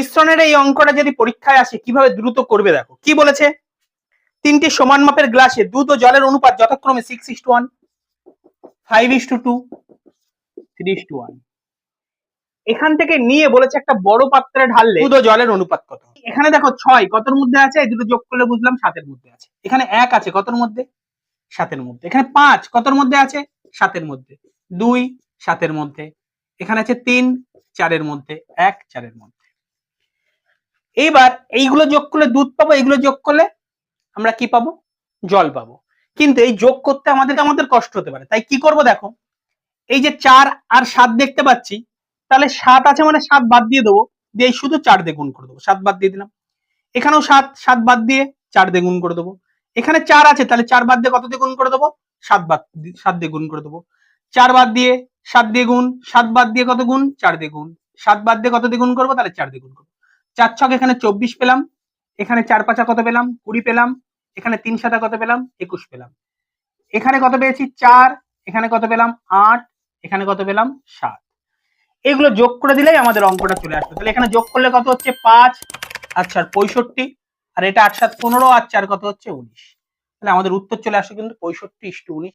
কৃষ্ণনের এই অঙ্কটা যদি পরীক্ষায় আসে, কীভাবে দ্রুত করবে দেখো। কি বলেছে? তিনটি সমান মাপের গ্লাসে দুধ ও জলের অনুপাত যথাক্রমে six is to one five is to two three is to one এখান থেকে নিয়ে বলেছে একটা বড় পাত্রে ঢাললে দুধ ও জলের অনুপাত কত? এখানে দেখো ছয়, কতর মধ্যে আছে? দুটো যোগ করলে বুঝলাম সাতের মধ্যে আছে। এখানে এক আছে, কতর মধ্যে? সাতের মধ্যে। এখানে পাঁচ, কতর মধ্যে আছে? সাতের মধ্যে। দুই, সাতের মধ্যে। এখানে আছে তিন, চারের মধ্যে। এক, চারের মধ্যে। এইবার এইগুলো যোগ করলে দুধ পাবো, এইগুলো যোগ করলে আমরা কি পাবো? জল পাবো। কিন্তু এই যোগ করতে আমাদের আমাদের কষ্ট হতে পারে। তাই কি করব দেখো? এই যে চার আর সাত দেখতে পাচ্ছি, তাহলে সাত আছে মানে সাত বাদ দিয়ে দেবো। দিয়ে শুধু চার দিয়ে গুণ করে দেবো। সাত বাদ দিয়ে দিলাম। এখানেও সাত সাত বাদ দিয়ে চার দিয়ে গুণ করে দেবো। এখানে চার আছে, তাহলে চার বাদ দিয়ে কত দিয়ে গুণ করে দেবো? সাত বাদ সাত দিয়ে গুণ করে দেবো। চার বাদ দিয়ে সাত দিয়ে গুণ, সাত বাদ দিয়ে কত গুণ? চার দিয়ে গুণ। সাত বাদ দিয়ে কত দিয়ে গুণ করব? তাহলে চার দিয়ে গুণ করব। চার ছক এখানে চব্বিশ পেলাম, এখানে চার পাঁচা কত পেলাম? কুড়ি পেলাম, এখানে তিন সাতা কত পেলাম? একুশ পেলাম। এখানে কত পেয়েছি? চার, এখানে কত পেলাম? আট, এখানে কত পেলাম? সাত। এগুলো যোগ করে দিলেই আমাদের অঙ্কটা চলে আসবে। তাহলে এখানে যোগ করলে কত হচ্ছে? পাঁচ আচ্ছা পঁয়ষট্টি, আর এটা আট সাত পনেরো, আর চার কত হচ্ছে? উনিশ। তাহলে আমাদের উত্তর চলে আসে কিন্তু পঁয়ষট্টি ইস্টু উনিশ।